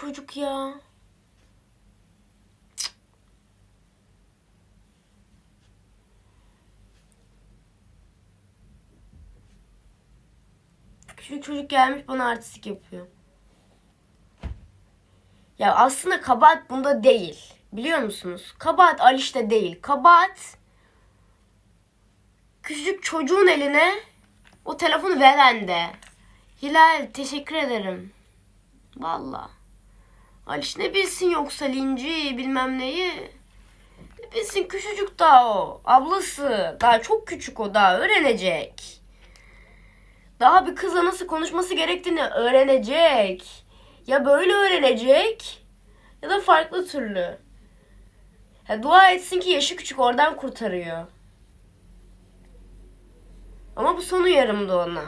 çocuk ya. Küçük çocuk gelmiş bana artistik yapıyor. Ya aslında kabahat bunda değil. Biliyor musunuz? Kabahat Aliş'te değil. Kabahat küçücük çocuğun eline o telefonu veren de. Hilal teşekkür ederim. Valla. Aliş ne bilsin yoksa linci bilmem neyi. Ne bilsin küçücük daha o. Ablası. Daha çok küçük o daha öğrenecek. Daha bir kızla nasıl konuşması gerektiğini öğrenecek. Ya böyle öğrenecek ya da farklı türlü. Ya dua etsin ki yaşı küçük oradan kurtarıyor. Ama bu son uyarımdı ona.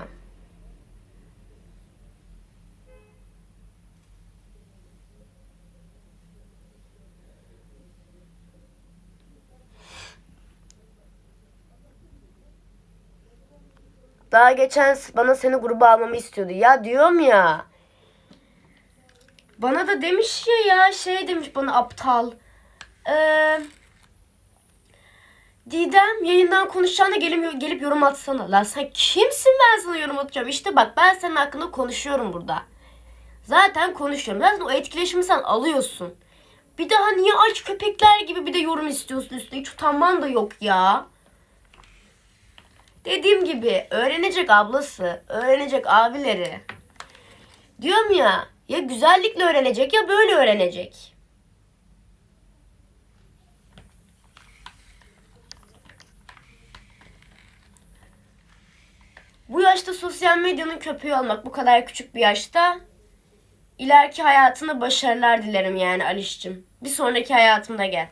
Daha geçen bana seni gruba almamı istiyordu. Ya diyorum ya. Bana da demiş ya ya şey demiş bana aptal. Eee Didem yayından konuşacağına gelip, gelip yorum atsana. Lan sen kimsin ben sana yorum atacağım? İşte bak ben senin hakkında konuşuyorum burada. Zaten konuşuyorum. Zaten o etkileşimi sen alıyorsun. Bir daha niye aç köpekler gibi bir de yorum istiyorsun üstüne? Hiç utanman da yok ya. Dediğim gibi öğrenecek ablası, öğrenecek abileri. Diyorum ya, ya güzellikle öğrenecek ya böyle öğrenecek. Bu yaşta sosyal medyanın köpeği olmak bu kadar küçük bir yaşta ileriki hayatında başarılar dilerim yani Aliş'cim. Bir sonraki hayatımda gel.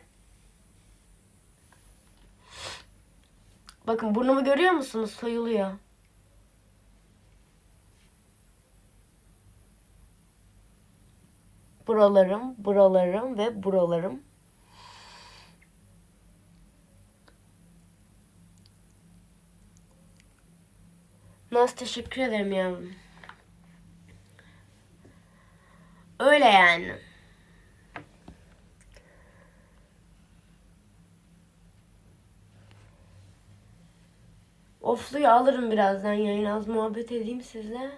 Bakın burnumu görüyor musunuz? Soyuluyor. Buralarım, buralarım ve buralarım. Naz teşekkür ederim yavrum. Öyle yani. Ofluyu alırım birazdan yayın az muhabbet edeyim sizle.